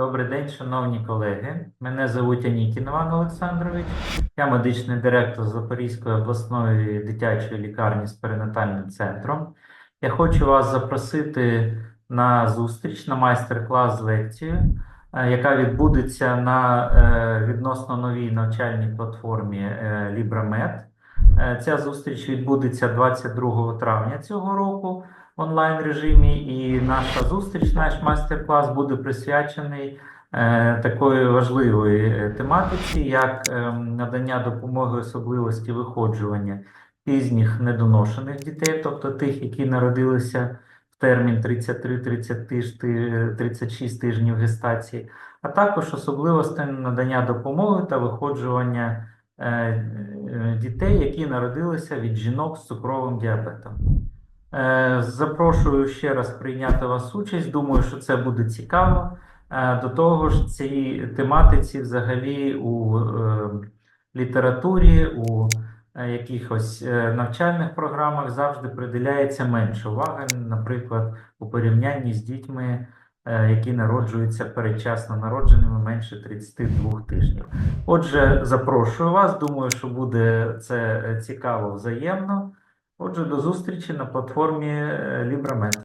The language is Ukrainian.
Добрий день, шановні колеги. Мене звуть Анікін Іван Олександрович. Я медичний директор Запорізької обласної дитячої лікарні з перинатальним центром. Я хочу вас запросити на зустріч, на майстер-клас з лекцією, е, яка відбудеться на е, відносно новій навчальній платформі е, LibraMed. Е, Ця зустріч відбудеться 22 травня цього року в онлайн режимі, і наша зустріч, наш майстер-клас буде присвячений е, такої важливої е, тематиці, як е, надання допомоги особливості виходжування пізніх недоношених дітей, тобто тих, які народилися в термін 33-30 тиж- ти- 36 тижнів гестації, а також особливостей надання допомоги та виходжування дітей, які народилися від жінок з цукровим діабетом. Е, Запрошую ще раз прийняти вас участь. Думаю, що це буде цікаво. Е, До того ж, цій тематиці взагалі у е, літературі, у е, якихось е, навчальних програмах завжди приділяється менше уваги, наприклад, у порівнянні з дітьми, е, які народжуються передчасно народженими менше 32 тижнів. Отже, запрошую вас. Думаю, що буде це е, цікаво взаємно. Отже, до зустрічі на платформі е, LibraMed.